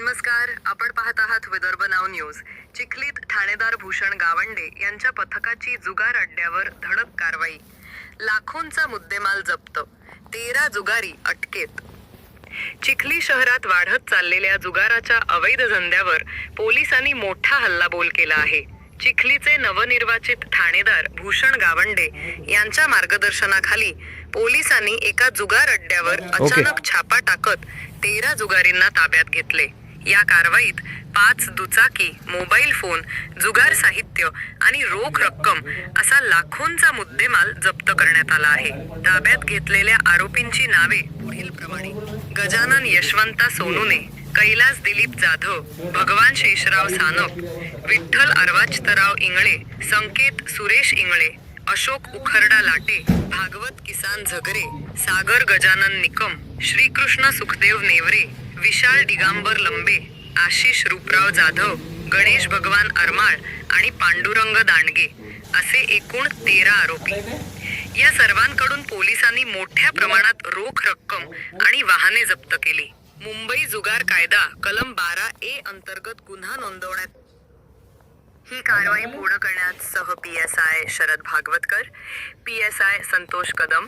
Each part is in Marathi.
नमस्कार आपण पाहत आहात विदर्भ नाव न्यूज. चिखलीत ठाणेदार भूषण गावंडे यांच्या पथकाची जुगार अड्ड्यावर धडक कारवाई. लाखोंचा मुद्देमाल जप्त. तेरा जुगारी अटकेत. चिखली शहरात वाढत चाललेल्या जुगाराच्या अवैध धंद्यावर पोलिसांनी मोठा हल्लाबोल केला आहे. चिखलीचे नवनिर्वाचित ठाणेदार भूषण गावंडे यांच्या मार्गदर्शनाखाली पोलिसांनी एका जुगार अड्ड्यावर अचानक छापा टाकत तेरा जुगारींना ताब्यात घेतले. या कारवाईत पाच दुचाकी मोबाईल फोन जुगार साहित्य आणि रोख रक्कम असा लाखोंचा मुद्देमाल जप्त करण्यात आला आहे. ताब्यात घेतलेल्या आरोपींची नावे पुढील प्रमाणे. गजानन यशवंता सोनूने कैलास दिलीप जाधव भगवान शेषराव सानप विठ्ठल अर्वाचतराव इंगळे संकेत सुरेश इंगळे अशोक उखरडा लाटे भागवत किसान झगरे सागर गजानन निकम श्रीकृष्ण सुखदेव नेवरे विशाल दिगांबर लंबे आशिष रूपराव जाधव गणेश भगवान अरमाळ आणि पांडुरंग दांडगे असे एकूण तेरा आरोपी. या सर्वांकडून पोलिसांनी मोठ्या प्रमाणात रोख रक्कम आणि वाहने जप्त केली. मुंबई जुगार कायदा कलम बारा ए अंतर्गत गुन्हा नोंदवण्यात ही कारवाई पूर्ण करण्यात सह P S I Sharad Bhagwatkar P S I Santosh Kadam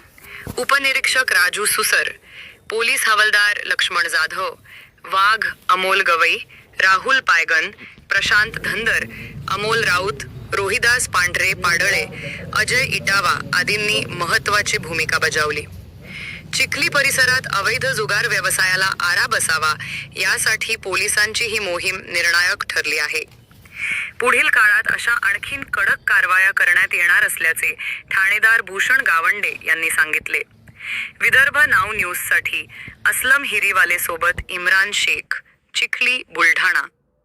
उपनिरीक्षक राजू सुसर पोलीस हवालदार लक्ष्मण जाधव वाघ अमोल गवई राहुल पायगन प्रशांत धंदर अमोल राऊत रोहिदास पांढरे पाडळे अजय इटावा आदींनी महत्वाची भूमिका बजावली. चिखली परिसरात अवैध जुगार व्यवसायाला आरा बसावा यासाठी पोलिसांची ही मोहीम निर्णायक ठरली आहे. पुढील काळात अशा आणखीन कडक कारवाया करण्यात येणार असल्याचे ठाणेदार भूषण गावंडे यांनी सांगितले. विदर्भ नाव न्यूजसाठी असलम हिरीवाले सोबत इम्रान शेख चिखली बुलढाणा.